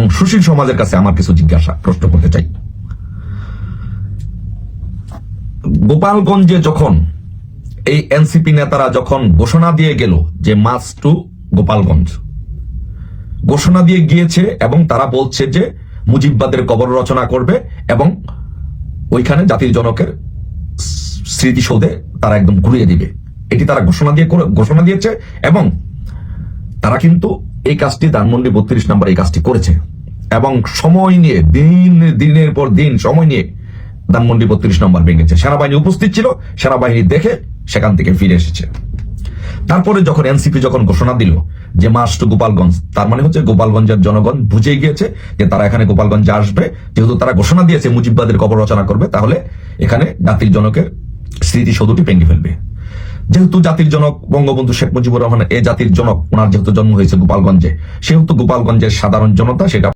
এবং সুশীল সমাজের কাছে আমার কিছু জিজ্ঞাসা, প্রশ্ন করতে চাই। গোপালগঞ্জে যখন এই এনসিপি নেতারা যখন ঘোষণা দিয়ে গেল যে মাস টু গোপালগঞ্জ, ঘোষণা দিয়ে গিয়েছে এবং তারা বলছে যে মুজিববাদের কবর রচনা করবে এবং ওইখানে জাতির জনকের স্মৃতিসৌধে তারা একদম ঘুরিয়ে দিবে। এটি তারা ঘোষণা দিয়ে ঘোষণা দিয়েছে এবং তারা কিন্তু এই কাজটি ধানমন্ডি বত্রিশ নম্বর এই কাজটি করেছে। এবং সময় নিয়ে, দিন, দিনের পর দিন সময় নিয়ে ধানমন্ডি বত্রিশ নম্বর ভেঙেছে। সেনাবাহিনী উপস্থিত ছিল, সেনাবাহিনী দেখে সেখান থেকে ফিরে এসেছে। তারপরে যখন এনসিপি যখন ঘোষণা দিল যে মাস টু গোপালগঞ্জ, তার মানে হচ্ছে গোপালগঞ্জের জনগণ বুঝে গিয়েছে যে তারা এখানে গোপালগঞ্জে আসবে, যেহেতু তারা ঘোষণা দিয়েছে মুজিববাদের কবর রচনা করবে, তাহলে এখানে জাতির জনকের স্মৃতিসৌধটি ভেঙে ফেলবে। যেহেতু জাতির জনক বঙ্গবন্ধু শেখ মুজিবুর রহমান, এ জাতির জনক, ওনার যেহেতু জন্ম হয়েছে গোপালগঞ্জে, সেহেতু গোপালগঞ্জের সাধারণ জনতা সেটা